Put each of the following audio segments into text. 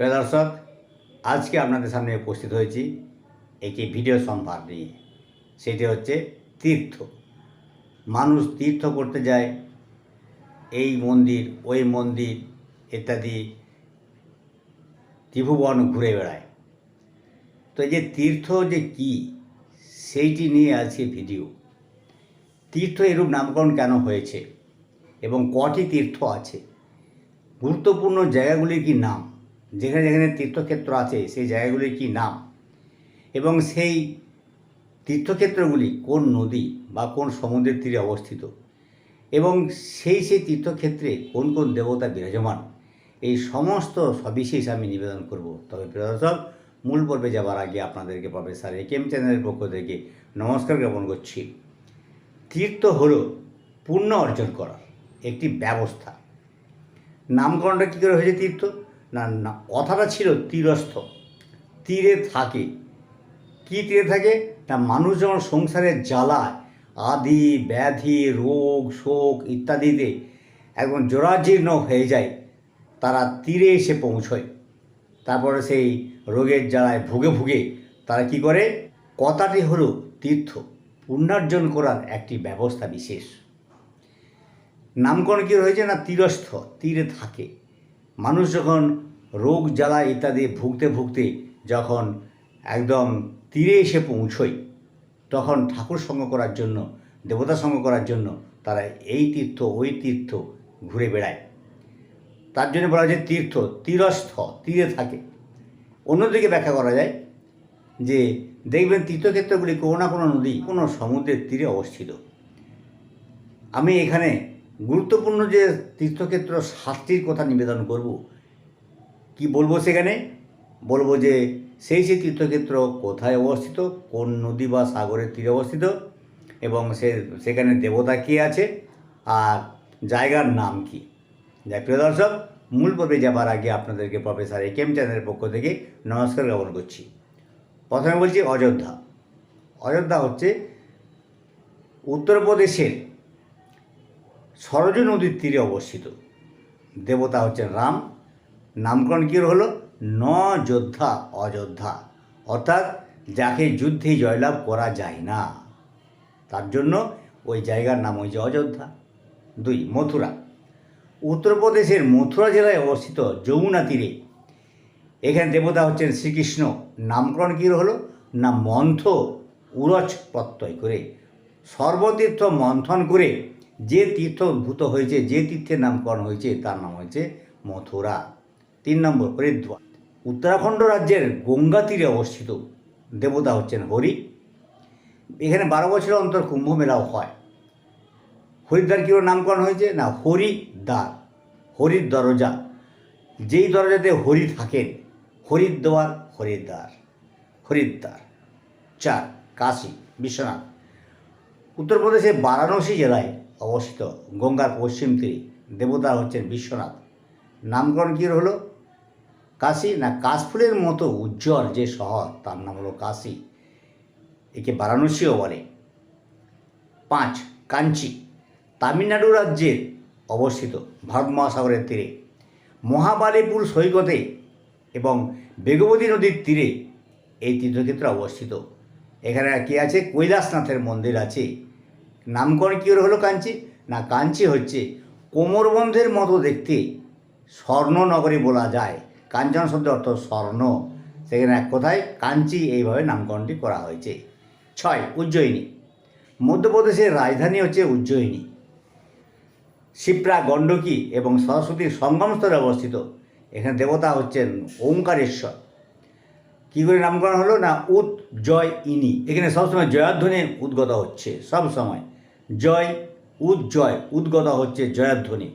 প্রিয় দর্শক, আজকে আপনাদের সামনে উপস্থিত হয়েছি একটি ভিডিও সম্ভার নিয়ে। সেটি হচ্ছে তীর্থ। মানুষ তীর্থ করতে যায়, এই মন্দির, ওই মন্দির ইত্যাদি ত্রিভুবন ঘুরে বেড়ায়। তো যে তীর্থ যে কি, সেইটি নিয়ে আজকে ভিডিও। তীর্থ এরূপ নামকরণ কেন হয়েছে এবং কটি তীর্থ আছে? গুরুত্বপূর্ণ জায়গাগুলির কি নাম? যেখানে যেখানে তীর্থক্ষেত্র আছে, সেই জায়গাগুলির কি নাম? এবং সেই তীর্থক্ষেত্রগুলি কোন নদী বা কোন সমুদ্রের তীরে অবস্থিত? এবং সেই সেই তীর্থক্ষেত্রে কোন কোন দেবতা বিরাজমান? এই সমস্ত সবিশেষ আমি নিবেদন করব। তবে প্রিয় দর্শক, মূল পর্বে যাওয়ার আগে আপনাদেরকে প্রফেসর একেম চ্যানেলের পক্ষ থেকে নমস্কার জ্ঞাপন করছি। তীর্থ হল পুণ্য অর্জন করার একটি ব্যবস্থা। নামকরণটা কী করে হয়েছে তীর্থ? না না, কথাটা ছিল তীরস্থ। তীরে থাকে। কী তীরে থাকে? না মানুষ যখন সংসারের জ্বালায়, আদি, ব্যাধি, রোগ, শোক ইত্যাদিতে একদম জরাজীর্ণ হয়ে যায়, তারা তীরে এসে পৌঁছয়। তারপরে সেই রোগের জ্বালায় ভুগে ভুগে তারা কি করে? কথাটি হলো তীর্থ। পুণ্যার্জন করার একটি ব্যবস্থা বিশেষ। নামকরণ কী রয়েছে না তীরস্থ? তীরে থাকে। মানুষ যখন রোগ, জ্বালা ইত্যাদি ভুগতে ভুগতে যখন একদম তীরে এসে পৌঁছয় তখন ঠাকুর সঙ্গ করার জন্য, দেবতা সঙ্গ করার জন্য তারা এই তীর্থ, ওই তীর্থ ঘুরে বেড়ায়। তার জন্য বলা যায় তীর্থ, তীরস্থ, তীরে থাকে। অন্যদিকে ব্যাখ্যা করা যায় যে, দেখবেন তীর্থক্ষেত্রগুলি কোনো না কোনো নদী, কোনো সমুদ্রের তীরে অবস্থিত। আমি এখানে গুরুত্বপূর্ণ যে তীর্থক্ষেত্র সাতটির কথা নিবেদন করব, কি বলব সেখানে? বলব যে সেই সেই তীর্থক্ষেত্র কোথায় অবস্থিত, কোন নদী বা সাগরের তীরে অবস্থিত এবং সে, সেখানে দেবতা কী আছে আর জায়গার নাম কি? যাই প্রিয় দর্শক, মূল পর্বে যাবার আগে আপনাদেরকে প্রফেসর এ কেম চ্যানেলের পক্ষ থেকে নমস্কার জ্ঞাপন করছি। প্রথমে বলছি অযোধ্যা। অযোধ্যা হচ্ছে উত্তরপ্রদেশের সরজ নদীর তীরে অবস্থিত। দেবতা হচ্ছেন রাম। নামকরণ কী হলো? ন যোদ্ধা অযোধ্যা অর্থাৎ যাকে যুদ্ধে জয়লাভ করা যায় না। তার জন্য ওই জায়গার নাম হয়েছে অযোধ্যা। দুই, মথুরা। উত্তরপ্রদেশের মথুরা জেলায় অবস্থিত যমুনা তীরে। এখানে দেবতা হচ্ছেন শ্রীকৃষ্ণ। নামকরণ কী হলো? না, মন্থ, উরচ প্রত্যয় করে। সর্বতীর্থ মন্থন করে যে তীর্থ উদ্ভূত হয়েছে, যে তীর্থের নামকরণ হয়েছে, তার নাম হয়েছে মথুরা। তিন নম্বর, হরিদ্বার। উত্তরাখণ্ড রাজ্যের গঙ্গা তীরে অবস্থিত দেবতা হচ্ছেন হরি। এখানে বারো বছর অন্তর কুম্ভ মেলাও হয়। হরিদ্বার কীর নামকরণ হয়েছে? না, হরিদ্বার, হরির দরজা। যেই দরজাতে হরি থাকেন, হরিদ্বার হরিদ্বার হরিদ্বার। চার, কাশী, বিশ্বনাথ। উত্তরপ্রদেশের বারাণসী জেলায় অবস্থিত গঙ্গার পশ্চিম তীরে। দেবতা হচ্ছেন বিশ্বনাথ। নামকরণ কী হলো? কাশী না কাশফুলের মতো উজ্জ্বল যে শহর, তার নাম হলো কাশী। একে বারাণসীও বলে। পাঁচ, কাঞ্চি। তামিলনাড়ু রাজ্যের অবস্থিত ভারত মহাসাগরের তীরে। মহাবালিপুর সৈকতে এবং বেগবতী নদীর তীরে এই তীর্থক্ষেত্র অবস্থিত। এখানে কি আছে? কৈলাসনাথের মন্দির আছে। নামকরণ কী হলো কাঞ্চি? না, কাঞ্চি হচ্ছে কোমরবন্ধের মতো দেখতে স্বর্ণনগরী বলা যায়। কাঞ্চন শব্দ অর্থ স্বর্ণ। সেখানে এক কথায় কাঞ্চি এইভাবে নামকরণটি করা হয়েছে। ছয়, উজ্জয়িনী। মধ্যপ্রদেশের রাজধানী হচ্ছে উজ্জয়িনী। শিপ্রা, গণ্ডকী এবং সরস্বতীর সঙ্গমস্থলে অবস্থিত। এখানে দেবতা হচ্ছেন ওঙ্কারেশ্বর কী করে নামকরণ হলো না উৎ জয় ইনি? এখানে সবসময় জয়াধ্বনি উদ্গত হচ্ছে সব সময় জয় উজ্জয় উদ্গত হচ্ছে জয়াধ্বনি।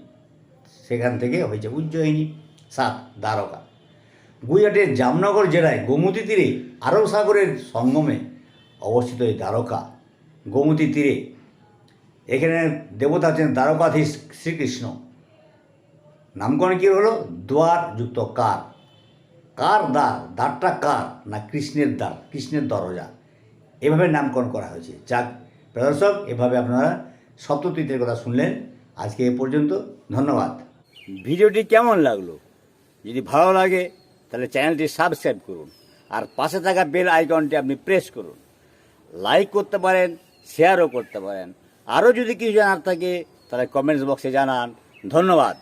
সেখান থেকে হয়েছে উজ্জয়িনী সাত দ্বারকা। গুজরাটের জামনগর জেলায় গোমতী তীরে আরব সাগরের সঙ্গমে অবস্থিত এই দ্বারকা, গোমতী তীরে। এখানে দেবতা আছেন দ্বারকাধীশ শ্রীকৃষ্ণ। নামকরণ কী হলো? দ্বার যুক্ত কার। কার দ্বার? দ্বারটা কার? না কৃষ্ণের দ্বার, কৃষ্ণের দরজা। এভাবে নামকরণ করা হয়েছে। যাক প্রদর্শক এভাবে আপনারা সপ্ততীর্থের কথা শুনলেন। আজকে এ পর্যন্ত, ধন্যবাদ। ভিডিওটি কেমন লাগল? যদি ভালো লাগে, তাহলে চ্যানেলটি সাবস্ক্রাইব করুন। আর পাশে থাকা বেল আইকনটি আপনি প্রেস করুন। লাইক করতে পারেন, শেয়ারও করতে পারেন। আরও যদি কিছু জানার থাকে, তাহলে কমেন্টস বক্সে জানান। ধন্যবাদ।